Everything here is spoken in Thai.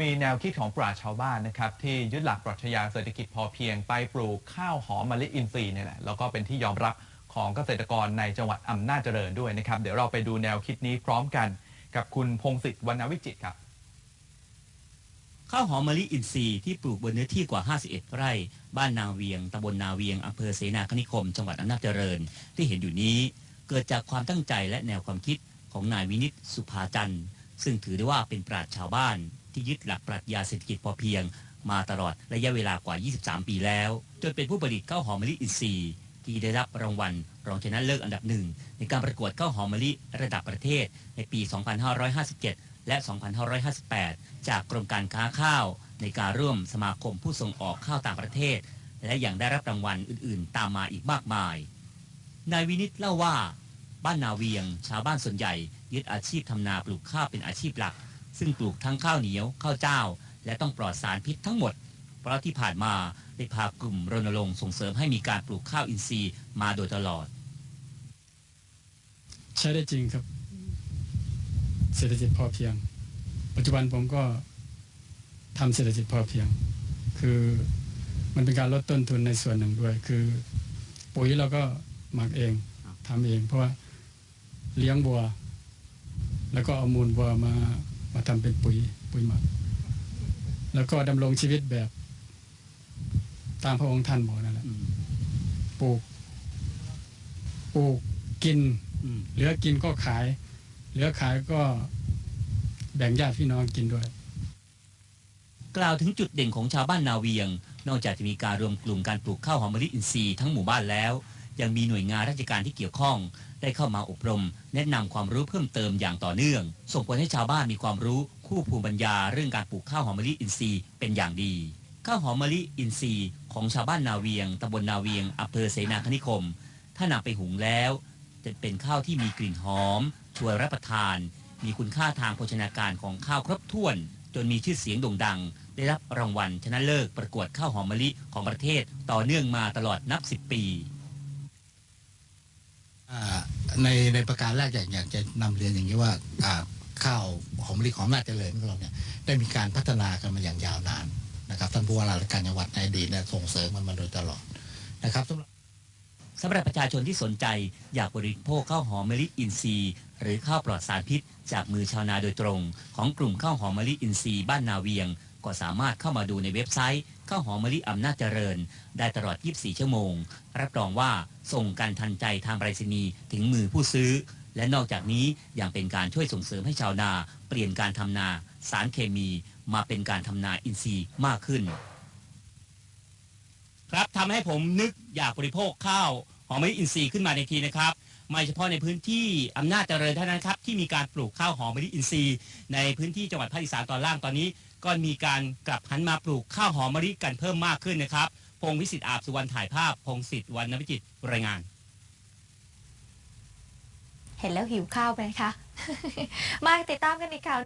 มีแนวคิดของปราชชาวบ้านนะครับ ที่ยึดหลักปรัชญาเศรษฐกิจพอเพียงไปปลูกข้าวหอมมะลิอินทรีย์เนี่ยแหละแล้วก็เป็นที่ยอมรับของเกษตรกรในจังหวัดอำนาจเจริญด้วยนะครับ เดี๋ยวเราไปดูแนวคิดนี้พร้อมกันกับคุณพงศิษฐ์วรรณวิจิตครับข้าวหอมมะลิอินทรีย์ที่ปลูกบนเนื้อที่กว่า 51 ไร่ บ้านนาเวียงตำบลนาเวียงอำเภอเสนาคณิคม จังหวัดอำนาจเจริญ ที่เห็นอยู่นี้ เกิดจากความตั้งใจและแนวความคิดของนายวินิตสุภาจันทร์ซึ่งถือได้ว่าเป็นปราชญ์ชาวบ้าน ที่ยึดหลักปรัชญาเศรษฐกิจพอเพียง มาตลอดระยะเวลากว่า 23 ปีแล้ว จนเป็นผู้ผลิตข้าวหอมมะลิอินทรีย์ที่ได้รับรางวัล รองชนะเลิศอันดับหนึ่งในการประกวดข้าวหอมมะลิระดับประเทศในปี 2557 และ 2558 จากกรมการค้าข้าว ในการร่วมสมาคมผู้ส่งออกข้าวต่างประเทศ และยังได้รับรางวัลอื่นๆ ตามมาอีกมากมาย นายวินิตเล่าว่า บ้านนาเวียง ชาวบ้านส่วนใหญ่ ยึดอาชีพทำนาปลูกข้าวเป็นอาชีพหลัก ซึ่งปลูกทั้งข้าวเหนียวข้าวเจ้า และต้องปลอดสารพิษทั้งหมด เพราะที่ผ่านมาได้พากลุ่มรณรงค์ส่งเสริมให้มีการปลูกข้าวอินทรีย์มาโดยตลอด ใช้ได้จริงครับ เศรษฐกิจพอเพียง ปัจจุบันผมก็ทำเศรษฐกิจพอเพียง คือมันเป็นการลดต้นทุนในส่วนหนึ่งด้วย คือปุ๋ยเราก็หมักเองทำเอง เพราะว่าเลี้ยงบัว แล้วก็เอามูลบัวมา มาทำเป็นปุ๋ยปุ๋ยหมัก แล้วก็ดำรงชีวิตแบบ ตามพระองค์ท่านบอกนั่นแหละปลูกปลูกกินอืมเหลือกินก็ขาย เหลือขายก็แบ่งญาติพี่น้องกินด้วย กล่าวถึงจุดเด่นของชาวบ้านนาเวียง นอกจากจะมีการรวมกลุ่มการปลูกข้าวหอมมะลิอินทรีย์ทั้งหมู่บ้านแล้ว ยังมีหน่วยงานราชการที่เกี่ยวข้อง ได้เข้ามาอบรม แนะนำความรู้เพิ่มเติมอย่างต่อเนื่อง ส่งผลให้ชาวบ้านมีความรู้คู่ภูมิปัญญาเรื่องการปลูกข้าวหอมมะลิอินทรีย์เป็นอย่างดี ข้าวหอมมะลิอินทรีย์ ของชาวบ้านนาเวียงตำบลนาเวียงอำเภอเสนาคณิคม ถ้านำไปหุงแล้ว จะเป็นข้าวที่มีกลิ่นหอมชวนรับประทาน มีคุณค่าทางโภชนาการของข้าวครบถ้วน จนมีชื่อเสียงโด่งดัง ได้รับรางวัลชนะเลิศประกวดข้าวหอมมะลิของประเทศต่อเนื่องมาตลอดนับ 10 ปี ในในประการแรกอยากอยากจะนำเรียนอย่างนี้ว่าข้าวหอมมะลิของนาจเจริญของเราเนี่ยได้มีการพัฒนากันมาอย่างยาวนานนะครับท่านผู้ว่าราชการจังหวัดในอดีตเนี่ยส่งเสริมมันมาโดยตลอดนะครับสำหรับสำหรับประชาชนที่สนใจอยากบริโภคข้าวหอมมะลิอินทรีย์ หรือข้าวปลอดสารพิษ จากมือชาวนาโดยตรง ของกลุ่มข้าวหอมมะลิอินทรีย์บ้านนาเวียง ก็สามารถเข้ามาดูในเว็บไซต์ข้าวหอมมะลิอำนาจเจริญ ได้ตลอด 24 ชั่วโมง รับรองว่าส่งกันทันใจทางไปรษณีย์ถึงมือผู้ซื้อ และนอกจากนี้ยังเป็นการช่วยส่งเสริมให้ชาวนา เปลี่ยนการทำนา สารเคมี มาเป็นการทำนาอินทรีย์มากขึ้น ครับทำให้ผมนึกอยากบริโภคข้าวหอมมะลิอินทรีย์ขึ้นมาในทีนะครับ ไม่เฉพาะในพื้นที่อำนาจเจริญเท่านั้นครับที่มีการปลูกข้าวหอมมะลิอินทรีย์ ในพื้นที่จังหวัดภาคอีสานตอนล่างตอนนี้ ก็มีการกลับหันมาปลูกข้าวหอมมะลิกันเพิ่มมากขึ้นนะครับพงศ์วิสิตอาบสุวรรณถ่ายภาพ พงศิษฐ์วรรณวิจิตรรายงาน เห็นแล้วหิวข้าวไหมคะ มาติดตามกันอีกข่าว